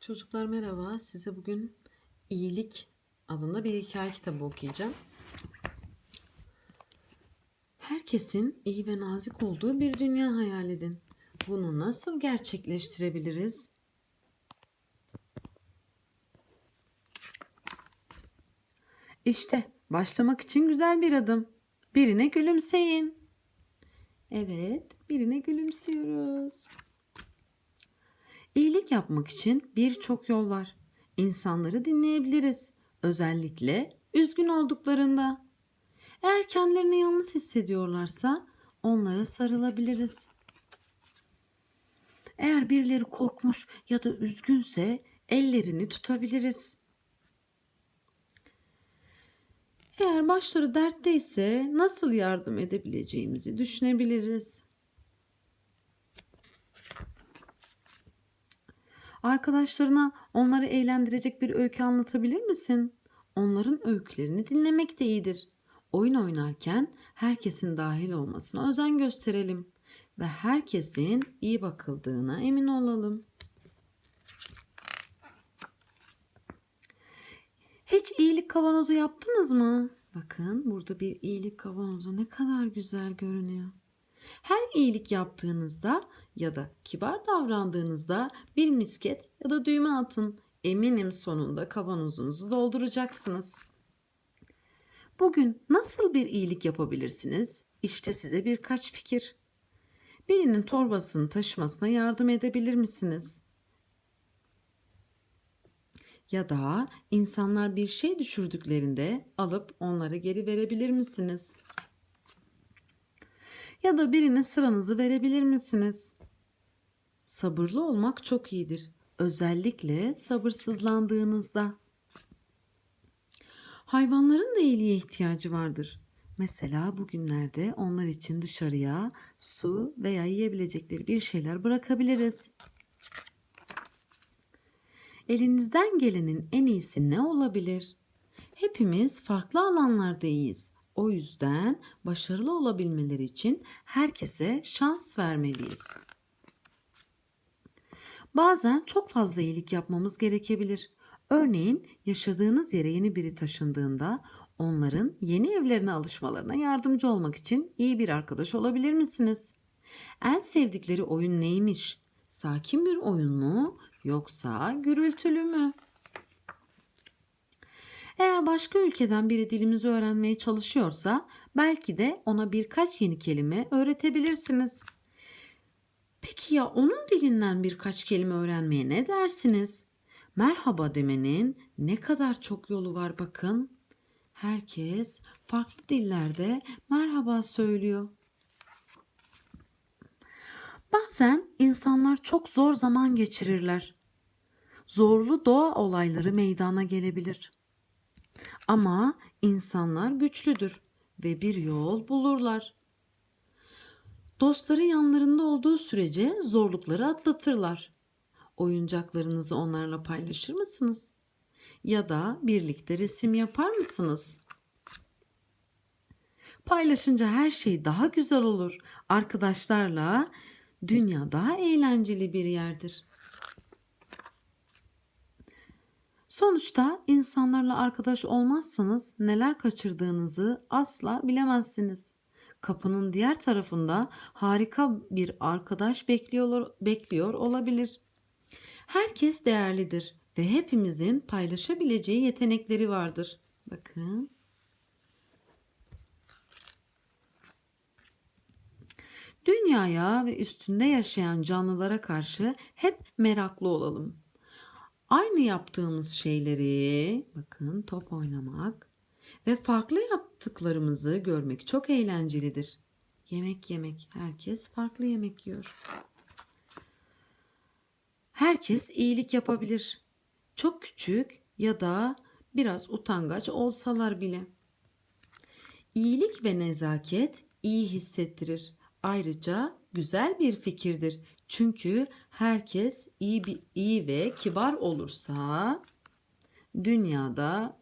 Çocuklar merhaba. Size bugün iyilik adında bir hikaye kitabı okuyacağım. Herkesin iyi ve nazik olduğu bir dünya hayal edin. Bunu nasıl gerçekleştirebiliriz? İşte başlamak için güzel bir adım. Birine gülümseyin. Evet, birine gülümsüyoruz. Yapmak için birçok yol var. İnsanları dinleyebiliriz. Özellikle üzgün olduklarında. Eğer kendilerini yalnız hissediyorlarsa onlara sarılabiliriz. Eğer birileri korkmuş ya da üzgünse ellerini tutabiliriz. Eğer başları dertteyse nasıl yardım edebileceğimizi düşünebiliriz. Arkadaşlarına onları eğlendirecek bir öykü anlatabilir misin? Onların öykülerini dinlemek de iyidir. Oyun oynarken herkesin dahil olmasına özen gösterelim ve herkesin iyi bakıldığına emin olalım. Hiç iyilik kavanozu yaptınız mı? Bakın burada bir iyilik kavanozu ne kadar güzel görünüyor. Her iyilik yaptığınızda ya da kibar davrandığınızda bir misket ya da düğme atın. Eminim sonunda kavanozunuzu dolduracaksınız. Bugün nasıl bir iyilik yapabilirsiniz? İşte size birkaç fikir. Birinin torbasını taşımasına yardım edebilir misiniz? Ya da insanlar bir şey düşürdüklerinde alıp onlara geri verebilir misiniz? Ya da birine sıranızı verebilir misiniz? Sabırlı olmak çok iyidir. Özellikle sabırsızlandığınızda. Hayvanların da iyiliğe ihtiyacı vardır. Mesela bugünlerde onlar için dışarıya su veya yiyebilecekleri bir şeyler bırakabiliriz. Elinizden gelenin en iyisi ne olabilir? Hepimiz farklı alanlarda iyiyiz. O yüzden başarılı olabilmeleri için herkese şans vermeliyiz. Bazen çok fazla iyilik yapmamız gerekebilir. Örneğin yaşadığınız yere yeni biri taşındığında onların yeni evlerine alışmalarına yardımcı olmak için iyi bir arkadaş olabilir misiniz? En sevdikleri oyun neymiş? Sakin bir oyun mu yoksa gürültülü mü? Eğer başka ülkeden biri dilimizi öğrenmeye çalışıyorsa belki de ona birkaç yeni kelime öğretebilirsiniz. Peki ya onun dilinden birkaç kelime öğrenmeye ne dersiniz? Merhaba demenin ne kadar çok yolu var bakın. Herkes farklı dillerde merhaba söylüyor. Bazen insanlar çok zor zaman geçirirler. Zorlu doğa olayları meydana gelebilir. Ama insanlar güçlüdür ve bir yol bulurlar. Dostları yanlarında olduğu sürece zorlukları atlatırlar. Oyuncaklarınızı onlarla paylaşır mısınız? Ya da birlikte resim yapar mısınız? Paylaşınca her şey daha güzel olur. Arkadaşlarla dünya daha eğlenceli bir yerdir. Sonuçta insanlarla arkadaş olmazsanız neler kaçırdığınızı asla bilemezsiniz. Kapının diğer tarafında harika bir arkadaş bekliyor, bekliyor olabilir. Herkes değerlidir ve hepimizin paylaşabileceği yetenekleri vardır. Bakın. Dünyaya ve üstünde yaşayan canlılara karşı hep meraklı olalım. Aynı yaptığımız şeyleri, bakın top oynamak ve farklı yaptıklarımızı görmek çok eğlencelidir. Yemek yemek, herkes farklı yemek yiyor. Herkes iyilik yapabilir. Çok küçük ya da biraz utangaç olsalar bile. İyilik ve nezaket iyi hissettirir. Ayrıca güzel bir fikirdir. Çünkü herkes iyi bir iyi ve kibar olursa dünyada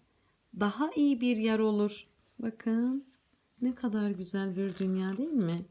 daha iyi bir yer olur. Bakın ne kadar güzel bir dünya değil mi?